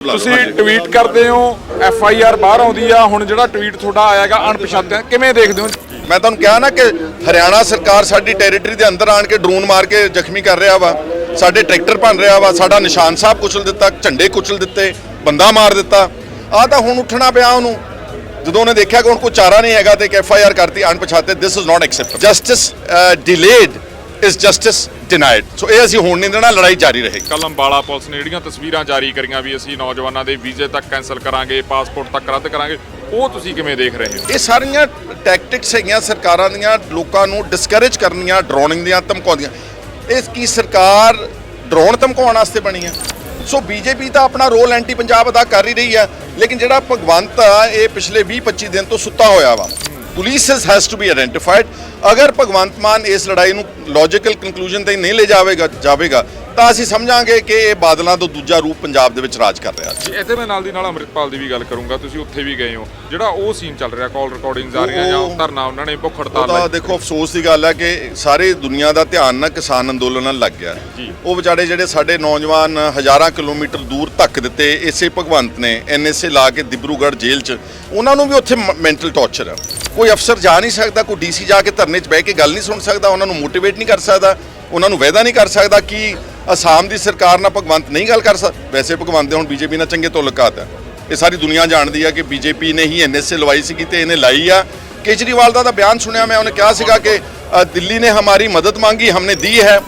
ਤੁਸੀਂ ਟਵੀਟ ਕਰਦੇ ਹੋ ਐਫ ਆਈ ਆਰ ਬਾਹਰ ਆਉਂਦੀ ਆ ਹੁਣ ਜਿਹੜਾ ਟਵੀਟ ਤੁਹਾਡਾ ਆਇਆਗਾ ਅਣਪਛਾਤਿਆ ਕਿਵੇਂ ਦੇਖਦੇ ਹੋ? ਮੈਂ ਤੁਹਾਨੂੰ ਕਿਹਾ ਨਾ ਕਿ ਹਰਿਆਣਾ ਸਰਕਾਰ ਸਾਡੀ ਟੈਰੀਟਰੀ ਦੇ ਅੰਦਰ ਆਣ ਕੇ ਡਰੋਨ ਮਾਰ ਕੇ ਜ਼ਖਮੀ ਕਰ ਰਿਹਾ ਵਾ। ਸਾਡੇ ਟਰੈਕਟਰ ਭੰਨ ਰਿਹਾ ਵਾ ਸਾਡਾ ਨਿਸ਼ਾਨ ਸਾਹਿਬ ਕੁਚਲ ਦਿੱਤਾ ਝੰਡੇ ਕੁਚਲ ਦਿੱਤੇ ਬੰਦਾ ਮਾਰ ਦਿੱਤਾ। ਆ ਤਾਂ ਹੁਣ ਉੱਠਣਾ ਪਿਆ ਉਹਨੂੰ। ਜਦੋਂ ਉਹਨੇ ਦੇਖਿਆ ਕਿ ਹੁਣ ਕੋਈ ਚਾਰਾ ਨਹੀਂ ਹੈਗਾ ਤੇ ਇੱਕ ਐਫ ਆਈ ਆਰ ਕਰਤੀ ਅਣਪਛਾਤੇ this is not acceptable justice delayed is justice denied so ਇਹ ਅਸੀਂ ਹੋਣ ਨਹੀਂ ਦੇਣਾ ਲੜਾਈ ਜਾਰੀ ਰਹੇਗੀ। ਕੱਲ ਅੰਬਾਲਾ ਪੁਲਿਸ ਨੇ ਜਿਹੜੀਆਂ ਤਸਵੀਰਾਂ ਜਾਰੀ ਕਰੀਆਂ ਵੀ ਅਸੀਂ ਨੌਜਵਾਨਾਂ ਦੇ ਵੀਜ਼ੇ ਤੱਕ ਕੈਨਸਲ ਕਰਾਂਗੇ ਪਾਸਪੋਰਟ ਤੱਕ ਰੱਦ ਕਰਾਂਗੇ ਉਹ ਤੁਸੀਂ ਕਿਵੇਂ ਦੇਖ ਰਹੇ ਹੋ? ਇਹ ਸਾਰੀਆਂ ਟੈਕਟਿਕਸ ਹੈਗੀਆਂ ਸਰਕਾਰਾਂ ਦੀਆਂ ਲੋਕਾਂ ਨੂੰ ਡਿਸਕਰੇਜ ਕਰਨੀਆਂ ਡਰਾਉਣਿੰਗ ਦੀਆਂ ਧਮਕਾਉਂਦੀਆਂ। ਇਸ ਕੀ ਸਰਕਾਰ ਡਰਾਉਣ ਧਮਕਾਉਣ ਵਾਸਤੇ ਬਣੀ ਹੈ ਸੋ ਬੀਜੇਪੀ ਤਾਂ ਆਪਣਾ ਰੋਲ ਐਂਟੀ ਪੰਜਾਬ ਅਦਾ ਕਰ ਹੀ ਰਹੀ ਹੈ ਲੇਕਿਨ ਜਿਹੜਾ ਭਗਵੰਤ ਆ ਇਹ ਪਿਛਲੇ 20 25 ਦਿਨ ਤੋਂ ਸੁੱਤਾ ਹੋਇਆ ਵਾ। Police has to be identified ਅਗਰ ਭਗਵੰਤ ਮਾਨ ਇਸ ਲੜਾਈ ਨੂੰ ਲੌਜੀਕਲ ਕਨਕਲੂਜਨ ਤੇ ਨਹੀਂ ਲੈ ਜਾਵੇਗਾ ਜਾਵੇਗਾ ਤਾਂ ਅਸੀਂ ਸਮਝਾਂਗੇ ਕਿ ਇਹ ਬਾਦਲਾਂ ਤੋਂ ਦੂਜਾ ਰੂਪ ਪੰਜਾਬ ਦੇ ਵਿੱਚ ਰਾਜ ਕਰ ਰਿਹਾ ਜੀ ਇੱਥੇ ਮੈਂ ਨਾਲ ਦੀ ਨਾਲ ਅੰਮ੍ਰਿਤਪਾਲ ਦੀ ਵੀ ਗੱਲ ਕਰੂੰਗਾ ਤੁਸੀਂ ਉੱਥੇ ਵੀ ਗਏ ਹੋ। ਜਿਹੜਾ ਉਹ ਸੀਨ ਚੱਲ ਰਿਹਾ ਕਾਲ ਰਿਕਾਰਡਿੰਗਸ ਆ ਰਹੀਆਂ ਜਾਂ ਧਰਨਾ ਉਹਨਾਂ ਨੇ ਭੁੱਖ ਹੜਤਾਲ ਲਾਈ ਦੇਖੋ ਅਫਸੋਸ ਦੀ ਗੱਲ ਹੈ ਕਿ ਸਾਰੇ ਦੁਨੀਆ ਦਾ ਧਿਆਨ ਨਾ ਕਿਸਾਨ ਅੰਦੋਲਨ ਨਾਲ ਲੱਗ ਗਿਆ। ਉਹ ਵਿਚਾਰੇ ਜਿਹੜੇ ਸਾਡੇ ਨੌਜਵਾਨ ਹਜ਼ਾਰਾਂ ਕਿਲੋਮੀਟਰ ਦੂਰ ਧੱਕ ਦਿੱਤੇ ਇਸੇ ਭਗਵੰਤ ਨੇ ਐਨਐਸਏ ਲਾ ਕੇ ਦਿਬਰੂਗੜ੍ਹ ਜੇਲ੍ਹ 'ਚ ਉਹਨਾਂ ਨੂੰ ਵੀ ਉੱਥੇ ਮੈਂਟਲ ਟੌਰਚਰ ਹੈ ਕੋਈ ਅਫਸਰ ਜਾ ਨਹੀਂ ਸਕਦਾ ਕੋਈ ਡੀਸੀ ਜਾ ਕੇ ਧਰਨੇ 'ਚ ਬਹਿ ਕੇ ਗੱਲ ਨਹੀਂ ਸੁਣ ਸਕਦਾ, ਉਹਨਾਂ ਨੂੰ ਮੋਟੀਵੇਟ ਨਹੀਂ ਕਰ ਸਕਦਾ, ਉਹਨਾਂ ਨੂੰ ਵਾਅਦਾ ਨਹੀਂ ਕਰ ਸਕਦਾ ਕਿ ਅਸਾਮ ਦੀ ਸਰਕਾਰ ਨਾਲ ਭਗਵੰਤ ਨਹੀਂ ਗੱਲ ਕਰ ਸਕਦਾ ਵੈਸੇ ਭਗਵੰਤ ਦੇ ਹੁਣ ਬੀਜੇਪੀ ਨਾਲ ਚੰਗੇ ਤਾਲੁਕਾਤ ਹੈ ਇਹ ਸਾਰੀ ਦੁਨੀਆ ਜਾਣਦੀ ਆ ਕਿ ਬੀਜੇਪੀ ਨੇ ਹੀ ਐਨਐਸਏ ਲਵਾਈ ਸੀਗੀ ਤੇ ਇਹਨੇ ਲਾਈ ਆ। ਕੇਜਰੀਵਾਲ ਦਾ ਤਾਂ ਬਿਆਨ ਸੁਣਿਆ, ਮੈਂ ਉਹਨੇ ਕਿਹਾ ਸੀਗਾ ਕਿ ਦਿੱਲੀ ਨੇ ਹਮਾਰੀ ਮਦਦ ਮੰਗੀ, ਹਮਨੇ ਦੀ ਹੈ।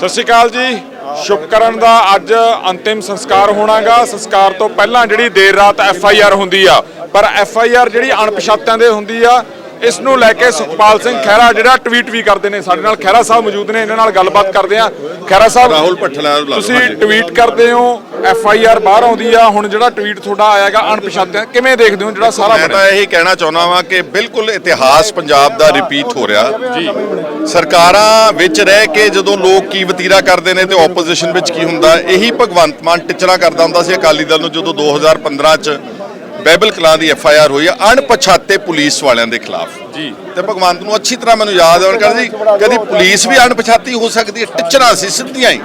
ਸਤਿ ਸ਼੍ਰੀ ਅਕਾਲ ਜੀ। ਸ਼ੁਭਕਰਨ ਦਾ ਅੱਜ ਅੰਤਿਮ ਸੰਸਕਾਰ ਹੋਣਾਗਾ। ਸੰਸਕਾਰ ਤੋਂ ਪਹਿਲਾਂ ਜਿਹੜੀ ਦੇਰ ਰਾਤ ਐਫ ਆਈ ਆਰ ਹੁੰਦੀ ਆ, ਪਰ ਐਫ ਆਈ ਆਰ ਜਿਹੜੀ ਅਣਪਛਾਤਿਆਂ ਦੇ ਹੁੰਦੀ ਆ ਇਸ ਨੂੰ ਲੈ ਕੇ ਸੁਖਪਾਲ ਸਿੰਘ ਖਹਿਰਾ ਜਿਹੜਾ ਟਵੀਟ ਵੀ ਕਰਦੇ ਨੇ ਸਾਡੇ ਨਾਲ ਖਹਿਰਾ ਸਾਹਿਬ ਮੌਜੂਦ ਨੇ ਇਹਨਾਂ ਨਾਲ ਗੱਲਬਾਤ ਕਰਦੇ ਆ। ਖਹਿਰਾ ਸਾਹਿਬ ਰਾਹੁਲ ਭੱਠਲ ਤੁਸੀਂ। ਟਵੀਟ ਕਰਦੇ ਹੋ ਐਫ ਆਈ ਆਰ ਬਾਹਰ ਆਉਂਦੀ ਆ ਹੁਣ ਜਿਹੜਾ ਟਵੀਟ ਤੁਹਾਡਾ ਆਇਆਗਾ ਅਣਪਛਾਤਿਆਂ ਕਿਵੇਂ ਦੇਖਦੇ ਹੋ ਜਿਹੜਾ ਸਾਰਾ ਮੈਂ ਤਾਂ ਇਹੀ ਕਹਿਣਾ ਚਾਹੁੰਦਾ ਵਾਂ ਕਿ ਬਿਲਕੁਲ ਇਤਿਹਾਸ ਪੰਜਾਬ ਦਾ ਰਿਪੀਟ ਹੋ ਰਿਹਾ। ਜੀ। ਸਰਕਾਰਾਂ ਵਿੱਚ ਰਹਿ ਕੇ ਜਦੋਂ ਲੋਕ ਕੀ ਵਤੀਰਾ ਕਰਦੇ ਨੇ ਤੇ ਆਪੋਜੀਸ਼ਨ ਵਿੱਚ ਕੀ ਹੁੰਦਾ ਇਹੀ ਭਗਵੰਤ ਮਾਨ ਟਿਚਰਾ ਕਰਦਾ ਹੁੰਦਾ ਸੀ ਅਕਾਲੀ ਦਲ ਨੂੰ ਜਦੋਂ 2015 ਚ ਬਾਈਬਲ ਕਲਾਂ ਦੀ ਐਫ ਆਈ ਆਰ ਹੋਈ ਆ ਅਣਪਛਾਤੇ ਪੁਲਿਸ ਵਾਲਿਆਂ ਦੇ ਖਿਲਾਫ। ਜੀ। ਤੇ ਭਗਵੰਤ ਨੂੰ ਅੱਛੀ ਤਰ੍ਹਾਂ ਮੈਨੂੰ ਯਾਦ ਹੈ ਕਹਿੰਦਾ ਜੀ ਕਦੀ ਪੁਲਿਸ ਵੀ ਅਣਪਛਾਤੀ ਹੋ ਸਕਦੀ ਹੈ ਟਿਚਰਾਂ ਸੀ ਸਿੱਧੀਆਂ ਹੀ।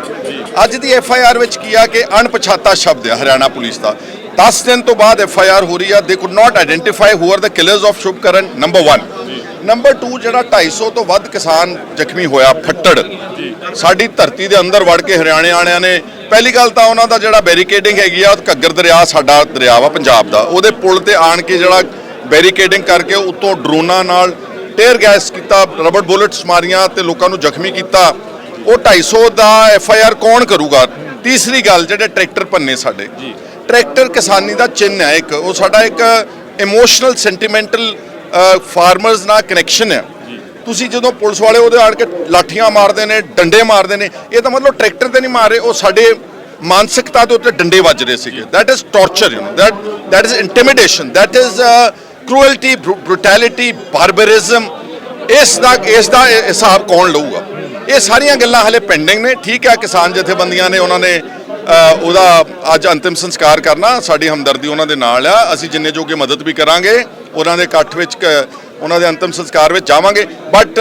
ਅੱਜ ਦੀ ਐਫ ਆਈ ਆਰ ਵਿੱਚ ਕੀ ਆ ਕਿ ਅਣਪਛਾਤਾ ਸ਼ਬਦ ਹੈ ਹਰਿਆਣਾ ਪੁਲਿਸ ਦਾ। 10 ਦਿਨ ਤੋਂ ਬਾਅਦ ਐਫ ਆਈ ਆਰ ਹੋ ਰਹੀ ਆ they could not identify who are the killers of Shubhkaran number 1 number 2 ਜਿਹੜਾ 250 ਤੋਂ ਵੱਧ ਕਿਸਾਨ ਜ਼ਖਮੀ ਹੋਇਆ ਫੱਟੜ। ਸਾਡੀ ਧਰਤੀ ਦੇ ਅੰਦਰ ਵੜ ਕੇ ਹਰਿਆਣੇ ਆਣਿਆਂ ਨੇ ਪਹਿਲੀ ਗੱਲ ਤਾਂ ਉਹਨਾਂ ਦਾ ਜਿਹੜਾ ਬੈਰੀਕੇਡਿੰਗ ਹੈਗੀ ਆ ਉਹ ਘੱਗਰ ਦਰਿਆ ਸਾਡਾ ਦਰਿਆ ਵਾ ਪੰਜਾਬ ਦਾ। ਉਹਦੇ ਪੁਲ ਤੇ ਆਣ ਕੇ ਜਿਹੜਾ ਬੈਰੀਕੇਡਿੰਗ ਕਰਕੇ ਉੱਤੋਂ ਡਰੋਨਾਂ ਨਾਲ ਟੇਅਰ ਗੈਸ ਕੀਤਾ ਰਬੜ ਬੁਲੇਟਸ ਮਾਰੀਆਂ ਤੇ ਲੋਕਾਂ ਨੂੰ ਜ਼ਖਮੀ ਕੀਤਾ। ਉਹ 250 ਦਾ ਐਫ ਆਈ ਆਰ ਕੌਣ ਕਰੂਗਾ? ਤੀਸਰੀ ਗੱਲ ਜਿਹੜੇ ਟਰੈਕਟਰ ਭੰਨੇ ਸਾਡੇ। ਟਰੈਕਟਰ ਕਿਸਾਨੀ ਦਾ ਚਿੰਨ੍ਹ ਹੈ ਇੱਕ। ਉਹ ਸਾਡਾ ਇੱਕ ਇਮੋਸ਼ਨਲ ਸੈਂਟੀਮੈਂਟਲ ਫਾਰਮਰਸ ਨਾਲ ਕਨੈਕਸ਼ਨ ਹੈ। ਤੁਸੀਂ ਜਦੋਂ ਪੁਲਿਸ ਵਾਲੇ ਉਹਦੇ ਆੜ ਕੇ ਲਾਠੀਆਂ ਮਾਰਦੇ ਨੇ, ਡੰਡੇ ਮਾਰਦੇ ਨੇ, ਇਹ ਤਾਂ ਮਤਲਬ ਟਰੈਕਟਰ ਤੇ ਨਹੀਂ ਮਾਰ ਰਹੇ, ਉਹ ਸਾਡੇ ਮਾਨਸਿਕਤਾ ਦੇ ਉੱਤੇ ਡੰਡੇ ਵੱਜ ਰਹੇ ਸੀਗੇ। That is torture you know that that is intimidation that is cruelty brutality barbarism ਇਸ ਦਾ ਇਸ ਦਾ ਹਿਸਾਬ ਕੌਣ ਲਊਗਾ? ਇਹ ਸਾਰੀਆਂ ਗੱਲਾਂ ਹਲੇ ਪੈਂਡਿੰਗ ਨੇ, ਠੀਕ ਹੈ, ਕਿਸਾਨ ਜਥੇਬੰਦੀਆਂ ਨੇ ਉਹਨਾਂ ਨੇ ਉਹਦਾ ਅੱਜ ਅੰਤਿਮ ਸੰਸਕਾਰ ਕਰਨਾ, ਸਾਡੀ ਹਮਦਰਦੀ ਉਹਨਾਂ ਦੇ ਨਾਲ ਆ, ਅਸੀਂ ਜਿੰਨੇ ਜੋਗੇ ਮਦਦ ਵੀ ਕਰਾਂਗੇ, ਉਹਨਾਂ ਦੇ ਇਕੱਠ ਵਿੱਚ ਕ- ਉਹਨਾਂ ਦੇ ਅੰਤਿਮ ਸੰਸਕਾਰ ਵਿੱਚ ਜਾਵਾਂਗੇ। But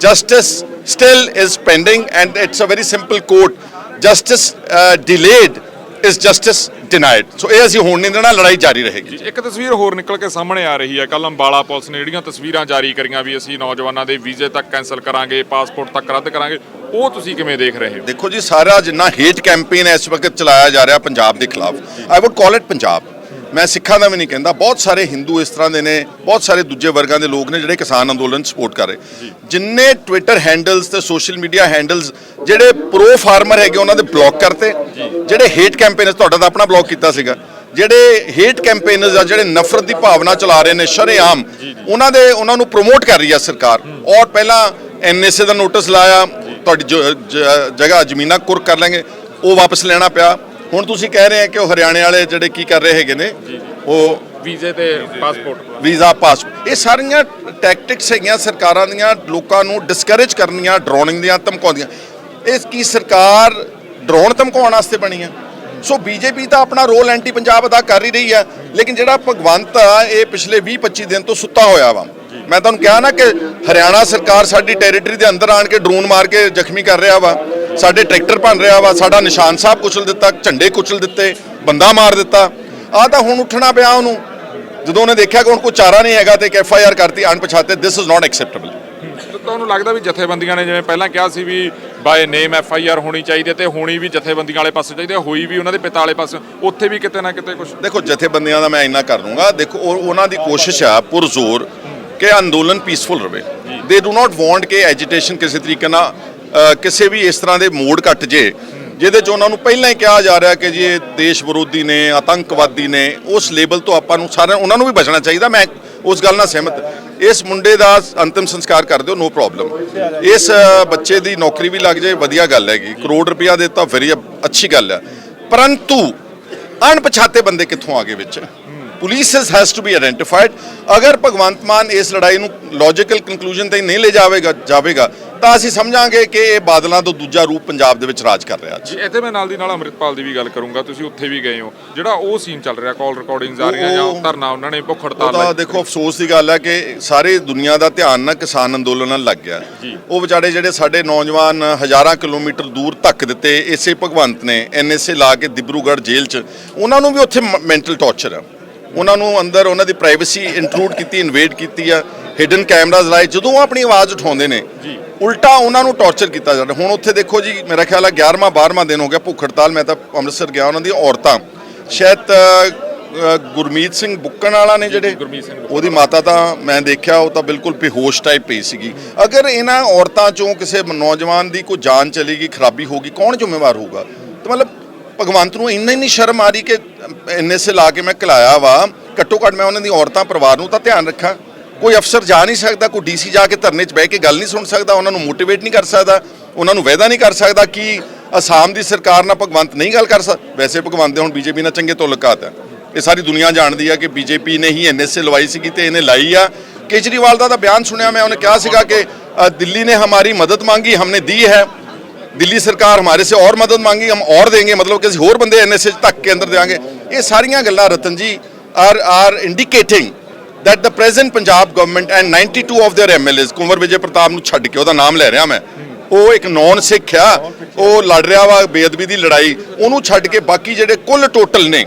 justice still is pending and it's a very simple quote justice delayed is justice denied so ਇਹ ਅਸੀਂ ਹੋਣ ਨਹੀਂ ਦੇਣਾ ਲੜਾਈ ਜਾਰੀ ਰਹੇਗੀ। ਇੱਕ ਤਸਵੀਰ ਹੋਰ ਨਿਕਲ ਕੇ ਸਾਹਮਣੇ ਆ ਰਹੀ ਹੈ। ਕੱਲ ਅੰਬਾਲਾ ਪੁਲਿਸ ਨੇ ਜਿਹੜੀਆਂ ਤਸਵੀਰਾਂ ਜਾਰੀ ਕਰੀਆਂ ਵੀ ਅਸੀਂ ਨੌਜਵਾਨਾਂ ਦੇ ਵੀਜ਼ੇ ਤੱਕ ਕੈਨਸਲ ਕਰਾਂਗੇ ਪਾਸਪੋਰਟ ਤੱਕ ਰੱਦ ਕਰਾਂਗੇ ਉਹ ਤੁਸੀਂ ਕਿਵੇਂ ਦੇਖ ਰਹੇ ਹੋ? ਦੇਖੋ ਜੀ ਸਾਰਾ ਜਿੰਨਾ ਹੇਟ ਕੈਂਪੇਨ ਇਸ ਵਕਤ ਚਲਾਇਆ ਜਾ ਰਿਹਾ ਪੰਜਾਬ ਦੇ ਖਿਲਾਫ। I would call it Punjab. ਮੈਂ ਸਿੱਖਾਂ ਦਾ ਵੀ ਨਹੀਂ ਕਹਿੰਦਾ ਬਹੁਤ ਸਾਰੇ ਹਿੰਦੂ ਇਸ ਤਰ੍ਹਾਂ ਦੇ ਨੇ ਬਹੁਤ ਸਾਰੇ ਦੂਜੇ ਵਰਗਾਂ ਦੇ ਲੋਕ ਨੇ ਜਿਹੜੇ ਕਿਸਾਨ ਅੰਦੋਲਨ ਸਪੋਰਟ ਕਰ ਰਹੇ। ਜਿੰਨੇ ਟਵਿੱਟਰ ਹੈਂਡਲਸ ਤੇ ਸੋਸ਼ਲ ਮੀਡੀਆ ਹੈਂਡਲਸ ਜਿਹੜੇ ਪ੍ਰੋ ਫਾਰਮਰ ਹੈਗੇ ਉਹਨਾਂ ਦੇ ਬਲੌਕ ਕਰਤੇ। ਜਿਹੜੇ ਹੇਟ ਕੈਂਪੇਨਰਸ ਤੁਹਾਡਾ ਤਾਂ ਆਪਣਾ ਬਲੌਕ ਕੀਤਾ ਸੀਗਾ। ਜਿਹੜੇ ਹੇਟ ਕੈਂਪੇਨਰਸ ਆ ਜਿਹੜੇ ਨਫ਼ਰਤ ਦੀ ਭਾਵਨਾ ਚਲਾ ਰਹੇ ਨੇ ਸ਼ਰੇਆਮ ਉਹਨਾਂ ਦੇ ਉਹਨਾਂ ਨੂੰ ਪ੍ਰੋਮੋਟ ਕਰ ਰਹੀ ਆ ਸਰਕਾਰ। ਔਰ ਪਹਿਲਾਂ ਐਨਐਸਏ ਦਾ ਨੋਟਿਸ ਲਾਇਆ ਤੁਹਾਡੀ ਜਗ੍ਹਾ ਜ਼ਮੀਨਾਂ ਕੁਰ ਕਰ ਲਾਂਗੇ ਉਹ ਵਾਪਸ ਲੈਣਾ ਪਿਆ। ਹੁਣ ਤੁਸੀਂ ਕਹਿ ਰਹੇ ਆ ਕਿ ਉਹ ਹਰਿਆਣੇ ਵਾਲੇ ਜਿਹੜੇ ਕੀ ਕਰ ਰਹੇ ਹੈਗੇ ਨੇ ਉਹ ਵੀਜ਼ੇ ਤੇ ਪਾਸਪੋਰਟ ਵੀਜ਼ਾ ਪਾਸ ਇਹ ਸਾਰੀਆਂ ਟੈਕਟਿਕਸ ਹੈਗੀਆਂ ਸਰਕਾਰਾਂ ਦੀਆਂ ਲੋਕਾਂ ਨੂੰ ਡਿਸਕਰੇਜ ਕਰਨੀਆਂ ਡਰਾਉਣਿੰਗ ਦੀਆਂ ਧਮਕਾਉਂਦੀਆਂ। ਇਹ ਕੀ ਸਰਕਾਰ ਡਰਾਉਣ ਧਮਕਾਉਣ ਵਾਸਤੇ ਬਣੀ ਹੈ ਸੋ ਬੀਜੇਪੀ ਤਾਂ ਆਪਣਾ ਰੋਲ ਐਂਟੀ ਪੰਜਾਬ ਅਦਾ ਕਰ ਹੀ ਰਹੀ ਹੈ ਲੇਕਿਨ ਜਿਹੜਾ ਭਗਵੰਤ ਆ ਇਹ ਪਿਛਲੇ 20 25 ਦਿਨ ਤੋਂ ਸੁੱਤਾ ਹੋਇਆ ਵਾ। ਮੈਂ ਤੁਹਾਨੂੰ ਕਿਹਾ ਨਾ ਕਿ ਹਰਿਆਣਾ ਸਰਕਾਰ ਸਾਡੀ ਟੈਰੀਟਰੀ ਦੇ ਅੰਦਰ ਆਣ ਕੇ ਡਰੋਨ ਮਾਰ ਕੇ ਜ਼ਖਮੀ ਕਰ ਰਿਹਾ ਵਾ। ਸਾਡੇ ਟਰੈਕਟਰ ਭੰਨ ਰਿਹਾ ਵਾ ਸਾਡਾ ਨਿਸ਼ਾਨ ਸਾਹਿਬ ਕੁਚਲ ਦਿੱਤਾ ਝੰਡੇ ਕੁਚਲ ਦਿੱਤੇ ਬੰਦਾ ਮਾਰ ਦਿੱਤਾ। ਆ ਤਾਂ ਹੁਣ ਉੱਠਣਾ ਪਿਆ ਉਹਨੂੰ। ਜਦੋਂ ਉਹਨੇ ਦੇਖਿਆ ਕਿ ਹੁਣ ਕੋਈ ਚਾਰਾ ਨਹੀਂ ਹੈਗਾ ਤੇ ਇੱਕ ਐਫ ਆਈ ਆਰ ਕਰਤੀ ਅਣਪਛਾਤੇ ਦਿਸ ਇਜ਼ ਨਾਟ ਐਕਸੈਪਟੇਬਲ ਤੁਹਾਨੂੰ ਲੱਗਦਾ ਵੀ ਜਥੇਬੰਦੀਆਂ ਨੇ ਜਿਵੇਂ ਪਹਿਲਾਂ ਕਿਹਾ ਸੀ ਵੀ by name F I R ਹੋਣੀ ਚਾਹੀਦੀ ਤੇ ਹੋਣੀ ਵੀ ਜਥੇਬੰਦੀਆਂ ਵਾਲੇ ਪਾਸੇ ਚਾਹੀਦੀ ਹੋਈ ਵੀ ਉਹਨਾਂ ਦੇ ਪਿਤਾ ਵਾਲੇ ਪਾਸੇ ਉੱਥੇ ਵੀ ਕਿਤੇ ਨਾ ਕਿਤੇ ਕੁਝ ਦੇਖੋ ਜਥੇਬੰਦੀਆਂ ਦਾ ਮੈਂ ਇੰਨਾ ਕਰ ਦੂੰਗਾ ਦੇਖੋ ਉਹ- ਉਹਨਾਂ ਦੀ ਕੋਸ਼ਿਸ਼ ਆ ਪੁਰਜ਼ੋਰ ਕਿ ਅੰਦੋਲਨ ਪੀਸਫੁਲ ਰਵੇ। ਦੇ ਡੂ ਨਾਟ ਵਾਂਟ ਕਿ ਐਜੀਟੇਸ਼ਨ ਕਿਸੇ ਤਰੀਕੇ ਨਾਲ ਕਿਸੇ ਵੀ ਇਸ ਤਰ੍ਹਾਂ ਦੇ ਮੋੜ ਕੱਟ ਜੇ, ਜਿਹਦੇ ਚ ਉਹਨਾਂ ਨੂੰ ਪਹਿਲਾਂ ਹੀ ਕਿਹਾ ਜਾ ਰਿਹਾ ਕਿ ਜੀ ਇਹ ਦੇਸ਼ ਵਿਰੋਧੀ ਨੇ, ਆਤੰਕਵਾਦੀ ਨੇ, ਉਸ ਲੇਬਲ ਤੋਂ ਆਪਾਂ ਨੂੰ ਸਾਰਿਆਂ ਉਹਨਾਂ ਨੂੰ ਵੀ ਬਚਣਾ ਚਾਹੀਦਾ। ਮੈਂ ਉਸ ਗੱਲ ਨਾਲ ਸਹਿਮਤ। ਇਸ ਮੁੰਡੇ ਦਾ ਅੰਤਿਮ ਸੰਸਕਾਰ ਕਰ ਦਿਓ ਨੋ ਪ੍ਰੋਬਲਮ ਇਸ ਬੱਚੇ ਦੀ ਨੌਕਰੀ ਵੀ ਲੱਗ ਜਾਏ, ਵਧੀਆ ਗੱਲ ਹੈਗੀ। ਕਰੋੜ ਰੁਪਇਆ ਤਾਂ ਵੈਰੀ ਅੱਛੀ ਗੱਲ ਹੈ। ਪਰੰਤੂ ਅਣਪਛਾਤੇ ਬੰਦੇ ਕਿੱਥੋਂ ਆ ਗਏ ਵਿੱਚ? Police has to be identified ਅਗਰ ਭਗਵੰਤ ਮਾਨ ਇਸ ਲੜਾਈ ਨੂੰ ਲੌਜੀਕਲ ਕਨਕਲੂਜਨ ਤੇ ਨਹੀਂ ਲੈ ਜਾਵੇਗਾ ਜਾਵੇਗਾ ਤਾਂ ਅਸੀਂ ਸਮਝਾਂਗੇ ਕਿ ਇਹ ਬਾਦਲਾਂ ਤੋਂ ਦੂਜਾ ਰੂਪ ਪੰਜਾਬ ਦੇ ਵਿੱਚ ਰਾਜ ਕਰ ਰਿਹਾ ਅੱਜ। ਜੀ ਇੱਥੇ ਮੈਂ ਨਾਲ ਦੀ ਨਾਲ ਅੰਮ੍ਰਿਤਪਾਲ ਦੀ ਵੀ ਗੱਲ ਕਰੂੰਗਾ ਤੁਸੀਂ ਉੱਥੇ ਵੀ ਗਏ ਹੋ। ਜਿਹੜਾ ਉਹ ਸੀਨ ਚੱਲ ਰਿਹਾ ਕਾਲ ਰਿਕਾਰਡਿੰਗਸ ਆ ਰਹੀਆਂ ਜਾਂ ਧਰਨਾ ਉਹਨਾਂ ਨੇ ਭੁੱਖ ਹੜਤਾਲ ਤਾਂ ਲਾਈ। ਦੇਖੋ ਅਫਸੋਸ ਦੀ ਗੱਲ ਹੈ ਕਿ ਸਾਰੇ ਦੁਨੀਆ ਦਾ ਧਿਆਨ ਨਾ ਕਿਸਾਨ ਅੰਦੋਲਨ ਨਾਲ ਲੱਗ ਗਿਆ। ਉਹ ਵਿਚਾਰੇ ਜਿਹੜੇ ਸਾਡੇ ਨੌਜਵਾਨ ਹਜ਼ਾਰਾਂ ਕਿਲੋਮੀਟਰ ਦੂਰ ਧੱਕ ਦਿੱਤੇ ਇਸੇ ਭਗਵੰਤ ਨੇ ਐਨਐਸਏ ਲਾ ਕੇ ਦਿਬਰੂਗੜ੍ਹ ਜੇਲ੍ਹ 'ਚ ਉਹਨਾਂ ਨੂੰ ਵੀ ਉੱਥੇ ਮੈਂਟਲ ਟੌਰਚਰ ਆ ਉਹਨਾਂ ਨੂੰ ਅੰਦਰ ਉਹਨਾਂ ਦੀ ਪ੍ਰਾਈਵੇਸੀ ਇੰਟਰੂਡ ਕੀਤੀ ਇਨਵੇਡ ਕੀਤੀ ਆ ਹਿਡਨ ਕੈਮਰਾਜ਼ ਲਾਏ ਜਦੋਂ ਉਹ ਆਪਣੀ ਆਵਾਜ਼ ਉਠਾਉਂਦੇ ਨੇ ਜੀ। ਉਲਟਾ ਉਹਨਾਂ ਨੂੰ ਟੌਰਚਰ ਕੀਤਾ ਜਾਂਦਾ। ਹੁਣ ਉੱਥੇ ਦੇਖੋ ਜੀ ਮੇਰਾ ਖਿਆਲ ਹੈ 11ਵਾਂ 12ਵਾਂ ਦਿਨ ਹੋ ਗਿਆ ਭੁੱਖ ਹੜਤਾਲ ਮੈਂ ਤਾਂ ਅੰਮ੍ਰਿਤਸਰ ਗਿਆ ਉਹਨਾਂ ਦੀਆਂ ਔਰਤਾਂ। ਸ਼ਾਇਦ ਗੁਰਮੀਤ ਸਿੰਘ ਬੁੱਕਣ ਵਾਲਾ ਨੇ ਜਿਹੜੇ ਉਹਦੀ ਮਾਤਾ ਤਾਂ ਮੈਂ ਦੇਖਿਆ ਉਹ ਤਾਂ ਬਿਲਕੁਲ ਬੇਹੋਸ਼ ਟਾਈਪ ਪਈ ਸੀਗੀ। ਅਗਰ ਇਹਨਾਂ ਔਰਤਾਂ ਚੋਂ ਕਿਸੇ ਨੌਜਵਾਨ ਦੀ ਕੋਈ ਜਾਨ ਚਲੀ ਗਈ ਖਰਾਬੀ ਹੋ ਗਈ ਕੌਣ ਜ਼ਿੰਮੇਵਾਰ ਹੋਊਗਾ? ਤਾਂ ਮਤਲਬ ਭਗਵੰਤ ਨੂੰ ਇੰਨਾ ਹੀ ਨਹੀਂ ਸ਼ਰਮ ਆ ਰਹੀ ਕਿ ਐਨਐਸਏ ਲਾ ਕੇ ਮੈਂ ਕਲਾਇਆ ਵਾ, ਘੱਟੋ ਘੱਟ ਮੈਂ ਉਹਨਾਂ ਦੀ ਔਰਤਾਂ, ਪਰਿਵਾਰ ਨੂੰ ਤਾਂ ਧਿਆਨ ਰੱਖਾਂ। ਕੋਈ ਅਫਸਰ ਜਾ ਨਹੀਂ ਸਕਦਾ, ਕੋਈ ਡੀਸੀ ਜਾ ਕੇ ਧਰਨੇ 'ਚ ਬਹਿ ਕੇ ਗੱਲ ਨਹੀਂ ਸੁਣ ਸਕਦਾ, ਉਹਨਾਂ ਨੂੰ ਮੋਟੀਵੇਟ ਨਹੀਂ ਕਰ ਸਕਦਾ, ਉਹਨਾਂ ਨੂੰ ਵਾਅਦਾ ਨਹੀਂ ਕਰ ਸਕਦਾ ਕਿ ਅਸਾਮ ਦੀ ਸਰਕਾਰ ਨਾਲ ਭਗਵੰਤ ਨਹੀਂ ਗੱਲ ਕਰ ਸਕਦਾ। ਵੈਸੇ ਭਗਵੰਤ ਦੇ ਹੁਣ ਬੀਜੇਪੀ ਨਾਲ ਚੰਗੇ ਤਾਲੁਕਾਤ ਹੈ ਇਹ ਸਾਰੀ ਦੁਨੀਆ ਜਾਣਦੀ ਆ ਕਿ ਬੀਜੇਪੀ ਨੇ ਹੀ ਐਨਐਸਏ ਲਵਾਈ ਸੀਗੀ ਤੇ ਇਹਨੇ ਲਾਈ ਆ। ਕੇਜਰੀਵਾਲ ਦਾ ਤਾਂ ਬਿਆਨ ਸੁਣਿਆ ਮੈਂ, ਉਹਨੇ ਕਿਹਾ ਸੀਗਾ ਕਿ ਦਿੱਲੀ ਨੇ ਹਮਾਰੀ ਮਦਦ ਮੰਗੀ, ਹਮਨੇ ਦੀ ਹੈ। ਦਿੱਲੀ ਸਰਕਾਰ ਹਮਾਰੇ ਸੇ ਔਰ ਮਦਦ ਮੰਗੀ, ਹਮ ਔਰ ਦੇਂਗੇ, ਮਤਲਬ ਕਿ ਅਸੀਂ ਹੋਰ ਬੰਦੇ ਐਨਐਸਏ ਤੱਕ ਕੇ ਅੰਦਰ ਦੇਵਾਂਗੇ ਇਹ ਸਾਰੀਆਂ ਗੱਲਾਂ Ratan ji are are indicating that the present Punjab government and 92 of their MLAs Kunwar Vijay Pratap ਨੂੰ ਛੱਡ ਕੇ ਉਹਦਾ ਨਾਮ ਲੈ ਰਿਹਾ ਮੈਂ, ਉਹ ਇੱਕ ਨੌਨ ਸਿੱਖ ਆ, ਉਹ ਲੜ ਰਿਹਾ ਵਾ ਬੇਅਦਬੀ ਦੀ ਲੜਾਈ, ਉਹਨੂੰ ਛੱਡ ਕੇ ਬਾਕੀ ਜਿਹੜੇ ਕੁੱਲ ਟੋਟਲ ਨੇ,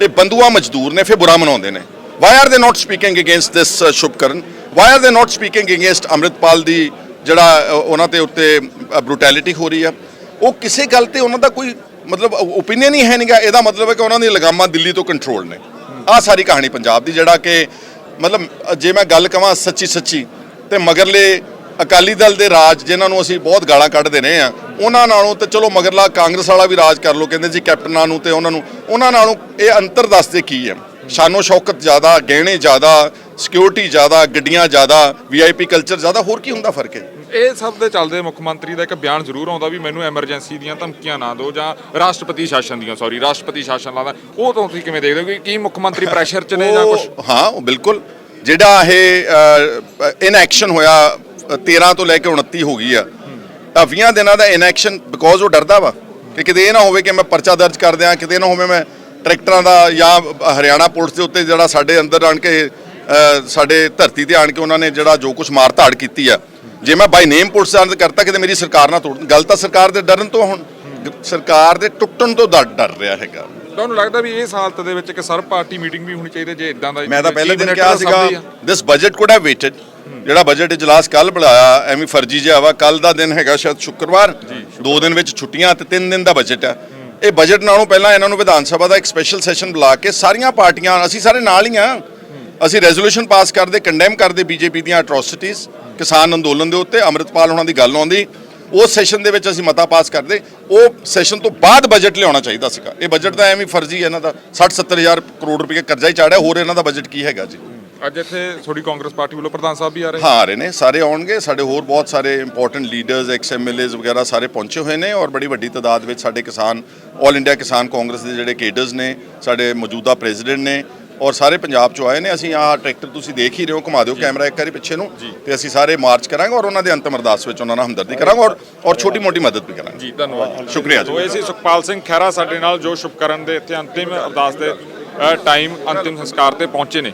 ਇਹ ਬੰਦੂਆ ਮਜ਼ਦੂਰ ਨੇ, ਫਿਰ ਬੁਰਾ ਮਨਾਉਂਦੇ ਨੇ। Why are they not speaking against this Shubhkaran why are they not speaking against Amritpal ਦੀ ਜਿਹੜਾ uh, ਉਹਨਾਂ ਤੇ ਉੱਤੇ uh, ਬਰੂਟੈਲਿਟੀ ਹੋ ਰਹੀ ਆ? ਉਹ ਕਿਸੇ ਗੱਲ ਤੇ ਉਹਨਾਂ ਦਾ ਕੋਈ ਮਤਲਬ ਓਪੀਨੀਅਨ ਹੀ ਹੈ ਨਹੀਂਗਾ ਇਹਦਾ ਮਤਲਬ ਹੈ ਕਿ ਉਹਨਾਂ ਦੀਆਂ ਲਗਾਮਾਂ ਦਿੱਲੀ ਤੋਂ ਕੰਟਰੋਲ ਨੇ। ਆਹ ਸਾਰੀ ਕਹਾਣੀ ਪੰਜਾਬ ਦੀ, ਜਿਹੜਾ ਕਿ ਮਤਲਬ, ਜੇ ਮੈਂ ਗੱਲ ਕਵਾਂ ਸੱਚੀ ਸੱਚੀ, ਤੇ ਮਗਰਲੇ ਅਕਾਲੀ ਦਲ ਦੇ ਰਾਜ, ਜਿਨ੍ਹਾਂ ਨੂੰ ਅਸੀਂ ਬਹੁਤ ਗਾਲਾਂ ਕੱਢਦੇ ਰਹੇ ਆ ਉਹਨਾਂ ਨਾਲੋਂ ਤੇ ਚਲੋ ਮਗਰਲਾ ਕਾਂਗਰਸ ਵਾਲਾ ਵੀ ਰਾਜ ਕਰ ਲੋ ਕਹਿੰਦੇ ਜੀ ਕੈਪਟਨਾਂ ਨੂੰ ਤੇ ਉਹਨਾਂ ਨੂੰ, ਉਹਨਾਂ ਨਾਲੋਂ ਇਹ ਅੰਤਰ ਦੱਸਦੇ ਕੀ ਹੈ? ਸ਼ਾਨੋ ਸ਼ੌਕਤ ਜ਼ਿਆਦਾ, ਗਹਿਣੇ ਜ਼ਿਆਦਾ ਸਿਕਿਉਰਿਟੀ ਜ਼ਿਆਦਾ ਗੱਡੀਆਂ ਜ਼ਿਆਦਾ ਵੀਆਈਪੀ ਕਲਚਰ ਜ਼ਿਆਦਾ ਹੋਰ ਕੀ ਹੁੰਦਾ ਫ਼ਰਕ ਹੈ ਇਹ ਸਭ ਦੇ ਚੱਲਦੇ ਮੁੱਖ ਮੰਤਰੀ ਦਾ ਇੱਕ ਬਿਆਨ ਜ਼ਰੂਰ ਆਉਂਦਾ ਵੀ ਮੈਨੂੰ ਐਮਰਜੈਂਸੀ ਦੀਆਂ ਧਮਕੀਆਂ ਨਾ ਦਿਓ ਜਾਂ ਰਾਸ਼ਟਰਪਤੀ ਸ਼ਾਸਨ ਦੀਆਂ ਸੌਰੀ ਰਾਸ਼ਟਰਪਤੀ ਸ਼ਾਸਨ ਲਾਦਾ ਉਹ ਤਾਂ ਤੁਸੀਂ ਕਿਵੇਂ ਦੇਖਦੇ ਹੋ ਕਿ ਕੀ ਮੁੱਖ ਮੰਤਰੀ ਪ੍ਰੈਸ਼ਰ 'ਚ ਨੇ ਜਾਂ ਕੁਝ ਹਾਂ ਉਹ ਬਿਲਕੁਲ। ਜਿਹੜਾ ਇਹ ਇਨਐਕਸ਼ਨ ਹੋਇਆ ਅ, 13 ਤੋਂ ਲੈ ਕੇ 29 ਹੋ ਗਈ ਆ ਤਾਂ 20 ਦਿਨਾਂ ਦਾ ਇਨਐਕਸ਼ਨ ਬਿਕੋਜ਼ ਉਹ ਡਰਦਾ ਵਾ ਕਿ ਕਿਤੇ ਇਹ ਨਾ ਹੋਵੇ ਕਿ ਮੈਂ ਪਰਚਾ ਦਰਜ ਕਰ ਦਿਆਂ ਕਿਤੇ ਨਾ ਹੋਵੇ ਮੈਂ ਟਰੈਕਟਰਾਂ ਦਾ ਜਾਂ ਹਰਿਆਣਾ ਪੁਲਿਸ ਦੇ ਉੱਤੇ ਜਿਹੜਾ ਸਾਡੇ ਅੰਦਰ ਆਣ ਕੇ ਸਾਡੇ ਧਰਤੀ ਤੇ ਆਣ ਕੇ ਉਹਨਾਂ ਨੇ ਜਿਹੜਾ ਜੋ ਕੁਝ ਮਾਰ ਧਾੜ ਕੀਤੀ ਆ। ਜੇ ਮੈਂ ਬਾਈ ਨੇਮ ਪੁਲਿਸ ਦਾ ਕਰਤਾ ਕਿਤੇ ਮੇਰੀ ਸਰਕਾਰ ਨਾਲ ਤੋੜ ਗੱਲ ਤਾਂ ਸਰਕਾਰ ਦੇ ਡਰਨ ਤੋਂ ਹੁਣ। ਸਰਕਾਰ ਦੇ ਟੁੱਟਣ ਤੋਂ ਡਰ ਡਰ ਰਿਹਾ ਹੈਗਾ। ਤੁਹਾਨੂੰ ਲੱਗਦਾ ਵੀ ਇਸ ਹਾਲਤ ਦੇ ਵਿੱਚ ਇੱਕ ਸਰਬ ਪਾਰਟੀ ਮੀਟਿੰਗ ਵੀ ਹੋਣੀ ਚਾਹੀਦੀ ਜੇ ਇਦਾਂ ਦਾ ਮੈਂ ਤਾਂ ਪਹਿਲੇ ਦਿਨ ਕਿਹਾ ਸੀਗਾ। This budget could have waited ਜਿਹੜਾ ਬਜਟ ਇਜਲਾਸ ਕੱਲ ਬੁਲਾਇਆ ਐਵੇਂ ਫਰਜ਼ੀ ਜਿਹਾ ਵਾ ਕੱਲ ਦਾ ਦਿਨ ਹੈਗਾ ਸ਼ਾਇਦ ਸ਼ੁੱਕਰਵਾਰ। ਦੋ ਦਿਨ ਵਿੱਚ ਛੁੱਟੀਆਂ ਤੇ ਤਿੰਨ ਦਿਨ ਦਾ ਬਜਟ ਆ। ਇਹ ਬਜਟ ਨਾਲੋਂ ਪਹਿਲਾਂ ਇਹਨਾਂ ਨੂੰ ਵਿਧਾਨ ਸਭਾ ਦਾ ਇੱਕ ਸਪੈਸ਼ਲ ਸੈਸ਼ਨ ਬੁਲਾ ਕੇ ਸਾਰੀਆਂ ਪਾਰਟੀਆਂ ਅਸੀਂ ਸਾਰੇ ਨਾਲ ਹੀ ਆ। ਅਸੀਂ ਰੈਜ਼ੋਲੂਸ਼ਨ ਪਾਸ ਕਰਦੇ ਕੰਡੈਮ ਕਰਦੇ ਬੀਜੇਪੀ ਦੀਆਂ ਅਟਰੋਸਿਟੀਜ਼ ਕਿਸਾਨ ਅੰਦੋਲਨ ਦੇ ਉੱਤੇ ਅੰਮ੍ਰਿਤਪਾਲ ਉਹਨਾਂ ਦੀ ਗੱਲ ਆਉਂਦੀ। ਉਸ ਸੈਸ਼ਨ ਦੇ ਵਿੱਚ ਅਸੀਂ ਮਤਾ ਪਾਸ ਕਰਦੇ। ਉਹ ਸੈਸ਼ਨ ਤੋਂ ਬਾਅਦ ਬਜਟ ਲਿਆਉਣਾ ਚਾਹੀਦਾ ਸੀਗਾ। ਇਹ ਬਜਟ ਤਾਂ ਐਵੇਂ ਫਰਜ਼ੀ ਹੈ ਇਹਨਾਂ ਦਾ 60 70000 ਕਰੋੜ ਰੁਪਏ ਕਰਜ਼ਾ ਹੀ ਚਾੜਿਆ। ਹੋਰ ਇਹਨਾਂ ਦਾ ਬਜਟ ਕੀ ਹੈਗਾ ਜੀ? ਅੱਜ ਇੱਥੇ ਥੋੜੀ ਕਾਂਗਰਸ ਪਾਰਟੀ ਵੱਲੋਂ ਪ੍ਰਧਾਨ ਸਾਹਿਬ ਵੀ ਆ ਰਹੇ ਹਾਂ ਆ ਰਹੇ ਨੇ। ਸਾਰੇ ਆਉਣਗੇ। ਸਾਡੇ ਹੋਰ ਬਹੁਤ ਸਾਰੇ ਇੰਪੋਰਟੈਂਟ ਲੀਡਰਸ ਐਕਸ ਐਮਐਲਏਜ਼ ਵਗੈਰਾ ਸਾਰੇ ਪਹੁੰਚੇ ਹੋਏ ਨੇ ਔਰ ਬੜੀ ਵੱਡੀ ਤਾਦਾਦ ਵਿੱਚ ਸਾਡੇ ਕਿਸਾਨ 올 ਇੰਡੀਆ ਕਿਸਾਨ ਕਾਂਗਰਸ ਦੇ ਜਿਹੜੇ ਕੇਡਰਸ ਨੇ ਸਾਡੇ ਮੌਜੂਦਾ ਪ੍ਰੈਜ਼ੀਡੈਂਟ ਨੇ ਔਰ ਸਾਰੇ ਪੰਜਾਬ ਚੋਂ ਆਏ ਨੇ ਅਸੀਂ ਆਹ ਟਰੈਕਟਰ ਤੁਸੀਂ ਦੇਖ ਹੀ ਰਹੇ ਹੋ ਘੁਮਾ ਦਿਓ ਕੈਮਰਾ ਇੱਕ ਵਾਰੀ ਪਿੱਛੇ ਨੂੰ। ਤੇ ਅਸੀਂ ਸਾਰੇ ਮਾਰਚ ਕਰਾਂਗੇ ਔਰ ਉਹਨਾਂ ਦੇ ਅੰਤਮ ਅਰਦਾਸ ਵਿੱਚ ਉਹਨਾਂ ਨਾਲ ਹਮਦਰਦੀ ਕਰਾਂਗੇ ਔਰ ਔਰ ਛੋਟੀ ਮੋਟੀ ਮਦਦ ਵੀ ਕਰਾਂਗੇ। ਜੀ ਧੰਨਵਾਦ ਸ਼ੁਕਰੀਆ ਜੀ। ਇਹ ਸੀ ਸੁਖਪਾਲ ਸਿੰਘ ਖਹਿਰਾ ਸਾਡੇ ਨਾਲ ਜੋ ਸ਼ੁਭਕਰਨ ਦੇ ਇੱਥੇ ਅੰਤਿਮ ਅਰਦਾਸ ਦੇ ਟਾਈਮ ਅੰਤਿਮ ਸੰਸਕਾਰ ਤੇ ਪਹੁੰਚੇ ਨੇ।